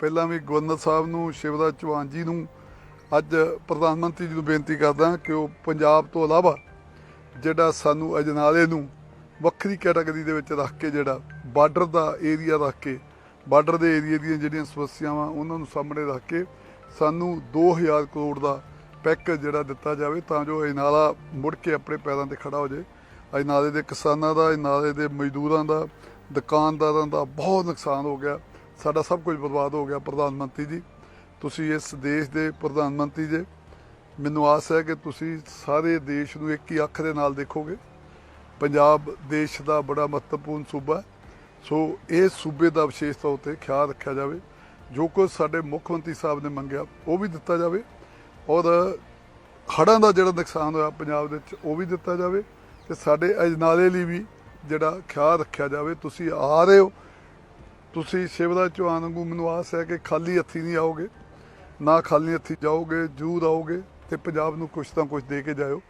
ਪਹਿਲਾਂ ਵੀ ਗਵਰਨਰ ਸਾਹਿਬ ਨੂੰ, ਸ਼ਿਵਰਾਜ ਚੌਹਾਨ ਜੀ ਨੂੰ ਅੱਜ ਪ੍ਰਧਾਨ ਮੰਤਰੀ ਜੀ ਨੂੰ ਬੇਨਤੀ ਕਰਦਾ ਕਿ ਉਹ ਪੰਜਾਬ ਤੋਂ ਇਲਾਵਾ ਜਿਹੜਾ ਸਾਨੂੰ ਅਜਨਾਲੇ ਨੂੰ ਵੱਖਰੀ ਕੈਟਾਗਰੀ ਦੇ ਵਿੱਚ ਰੱਖ ਕੇ ਜਿਹੜਾ ਬਾਰਡਰ ਦਾ ਏਰੀਆ ਰੱਖ ਕੇ, ਬਾਰਡਰ ਦੇ ਏਰੀਆ ਦੀਆਂ ਜਿਹੜੀਆਂ ਸਮੱਸਿਆਵਾਂ ਉਹਨਾਂ ਨੂੰ ਸਾਹਮਣੇ ਰੱਖ ਕੇ ਸਾਨੂੰ 2000 ਕਰੋੜ ਦਾ ਪੈਕੇਜ ਜਿਹੜਾ ਦਿੱਤਾ ਜਾਵੇ ਤਾਂ ਜੋ ਅਜਨਾਲਾ ਮੁੜ ਕੇ ਆਪਣੇ ਪੈਰਾਂ ਤੇ ਖੜਾ ਹੋ ਜਾਏ। ਅਜਨਾਲੇ ਦੇ ਕਿਸਾਨਾਂ ਦਾ, ਅਜਨਾਲੇ ਦੇ ਮਜ਼ਦੂਰਾਂ ਦਾ, ਦੁਕਾਨਦਾਰਾਂ ਦਾ ਬਹੁਤ ਨੁਕਸਾਨ ਹੋ ਗਿਆ। ਸਾਡਾ ਸਭ ਕੁਝ ਬਰਬਾਦ ਹੋ ਗਿਆ ਪ੍ਰਧਾਨ ਮੰਤਰੀ ਜੀ। ਤੁਸੀਂ ਇਸ ਦੇਸ਼ ਦੇ ਪ੍ਰਧਾਨ ਮੰਤਰੀ ਜੇ। ਮੈਨੂੰ ਆਸ ਹੈ ਕਿ ਤੁਸੀਂ ਸਾਰੇ ਦੇਸ਼ ਨੂੰ ਇੱਕ ਹੀ ਅੱਖ ਦੇ ਨਾਲ ਦੇਖੋਗੇ। ਪੰਜਾਬ ਦੇਸ਼ ਦਾ ਬੜਾ ਮਹੱਤਵਪੂਰਨ ਸੂਬਾ ਹੈ। ਸੋ ਇਹ ਸੂਬੇ ਦਾ ਵਿਸ਼ੇਸ਼ ਤੌਰ ਤੇ ਖਿਆਲ ਰੱਖਿਆ ਜਾਵੇ। ਜੋ ਕੁਝ ਸਾਡੇ ਮੁੱਖ ਮੰਤਰੀ ਸਾਹਿਬ ਨੇ ਮੰਗਿਆ, ਉਹ ਵੀ ਦਿੱਤਾ ਜਾਵੇ। ਔਰ ਹੜ੍ਹਾਂ ਦਾ ਜਿਹੜਾ ਨੁਕਸਾਨ ਹੋਇਆ ਪੰਜਾਬ ਦੇ ਵਿੱਚ, ਉਹ ਵੀ ਦਿੱਤਾ ਜਾਵੇ। ਤੇ ਸਾਡੇ ਅਜਨਾਲੇ ਲਈ ਵੀ ਜਿਹੜਾ ਖਿਆਲ ਰੱਖਿਆ ਜਾਵੇ। ਤੁਸੀਂ ਆ ਰਹੇ ਹੋ। ਤੁਸੀਂ ਸ਼ਿਵਰਾਜ ਚੌਹਾਨ ਵਾਂਗੂ ਮੈਨੂੰ ਆਸ ਹੈ ਕਿ ਖਾਲੀ ਹੱਥੀ ਨਹੀਂ ਆਓਗੇ, ਨਾ ਖਾਲੀ ਹੱਥੀ ਜਾਓਗੇ ਜ਼ਰੂਰ ਆਓਗੇ ਤੇ ਪੰਜਾਬ ਨੂੰ ਕੁਛ ਤਾਂ ਕੁਛ ਦੇ ਕੇ ਜਾਇਓ।